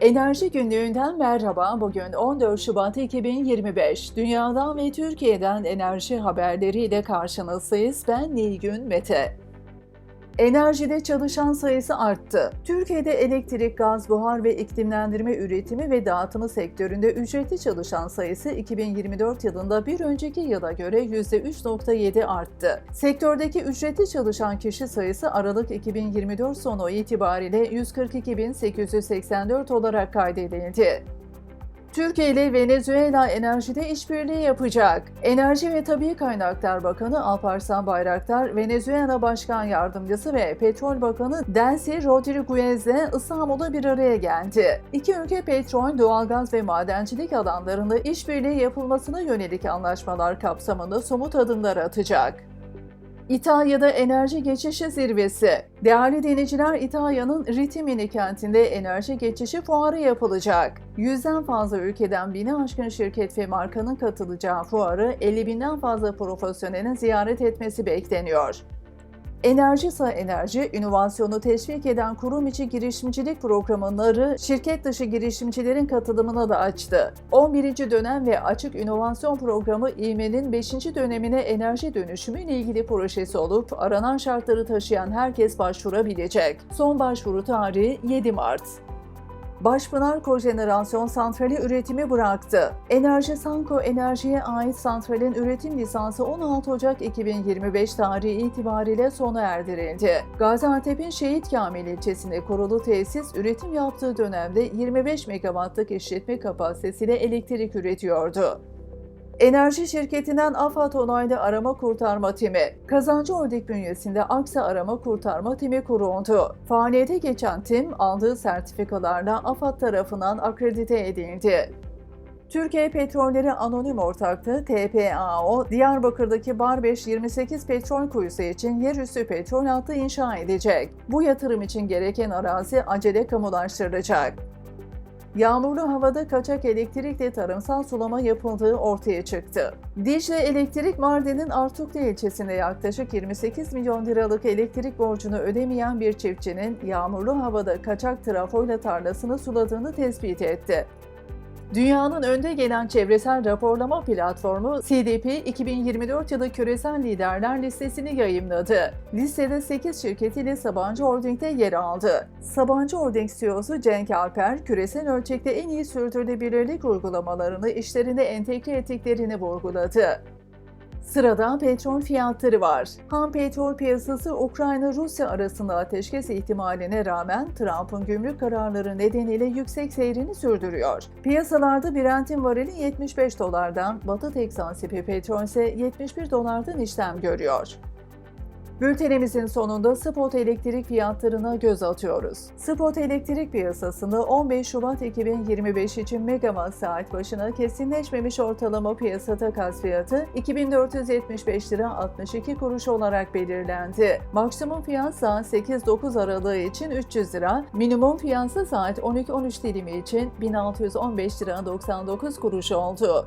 Enerji günlüğünden merhaba. Bugün 14 Şubat 2025. Dünyadan ve Türkiye'den enerji haberleriyle karşınızdayız. Ben Nilgün Mete. Enerjide çalışan sayısı arttı. Türkiye'de elektrik, gaz, buhar ve iklimlendirme üretimi ve dağıtımı sektöründe ücretli çalışan sayısı 2024 yılında bir önceki yıla göre %3.7 arttı. Sektördeki ücretli çalışan kişi sayısı Aralık 2024 sonu itibariyle 142.884 olarak kaydedildi. Türkiye ile Venezuela enerjide işbirliği yapacak. Enerji ve Tabi Kaynaklar Bakanı Alparslan Bayraktar, Venezuela Başkan Yardımcısı ve Petrol Bakanı Delcy Rodriguez ile İstanbul'da bir araya geldi. İki ülke petrol, doğalgaz ve madencilik alanlarında işbirliği yapılmasına yönelik anlaşmalar kapsamında somut adımlar atacak. İtalya'da enerji geçişi zirvesi. Değerli denizciler İtalya'nın Ritimini kentinde enerji geçişi fuarı yapılacak. Yüzden fazla ülkeden bini aşkın şirket ve markanın katılacağı fuarı 50 binden fazla profesyonelin ziyaret etmesi bekleniyor. Enerjisa Enerji, inovasyonu teşvik eden kurum içi girişimcilik programları şirket dışı girişimcilerin katılımına da açtı. 11. dönem ve Açık İnovasyon Programı İİME'nin 5. dönemine enerji dönüşümü ile ilgili projesi olup aranan şartları taşıyan herkes başvurabilecek. Son başvuru tarihi 7 Mart. Başpınar Kojenerasyon Santrali üretimi bıraktı. Enerji Sanko Enerji'ye ait santralin üretim lisansı 16 Ocak 2025 tarihi itibariyle sona erdirildi. Gaziantep'in Şehit Kamil ilçesinde kurulu tesis üretim yaptığı dönemde 25 megawattlık işletme kapasitesiyle elektrik üretiyordu. Enerji şirketinden AFAD onaylı arama kurtarma timi, Kazancı Holding bünyesinde Aksa Arama Kurtarma Timi kuruldu. Faaliyete geçen tim aldığı sertifikalarla AFAD tarafından akredite edildi. Türkiye Petrolleri Anonim Ortaklığı TPAO, Diyarbakır'daki Barbeş 28 petrol kuyusu için yerüstü petrol hattı inşa edecek. Bu yatırım için gereken arazi acele kamulaştırılacak. Yağmurlu havada kaçak elektrikle tarımsal sulama yapıldığı ortaya çıktı. Dicle Elektrik Mardin'in Artuklu ilçesinde yaklaşık 28 milyon liralık elektrik borcunu ödemeyen bir çiftçinin yağmurlu havada kaçak trafoyla tarlasını suladığını tespit etti. Dünyanın önde gelen çevresel raporlama platformu CDP 2024 yılı küresel liderler listesini yayımladı. Listede 8 şirket ile Sabancı Holding'de yer aldı. Sabancı Holding CEO'su Cenk Alper, küresel ölçekte en iyi sürdürülebilirlik uygulamalarını işlerine entegre ettiklerini vurguladı. Sırada petrol fiyatları var. Ham petrol piyasası Ukrayna-Rusya arasında ateşkes ihtimaline rağmen Trump'ın gümrük kararları nedeniyle yüksek seyrini sürdürüyor. Piyasalarda Brent'in varili 75 dolardan, Batı Teksas tipi petrol ise 71 dolardan işlem görüyor. Bültenimizin sonunda spot elektrik fiyatlarına göz atıyoruz. Spot elektrik piyasasında 15 Şubat 2025 için megawatt saat başına kesinleşmemiş ortalama piyasa takas fiyatı 2475 lira 62 kuruş olarak belirlendi. Maksimum fiyat saat 8-9 aralığı için 300 lira, minimum fiyatsa saat 12-13 dilimi için 1615 lira 99 kuruş oldu.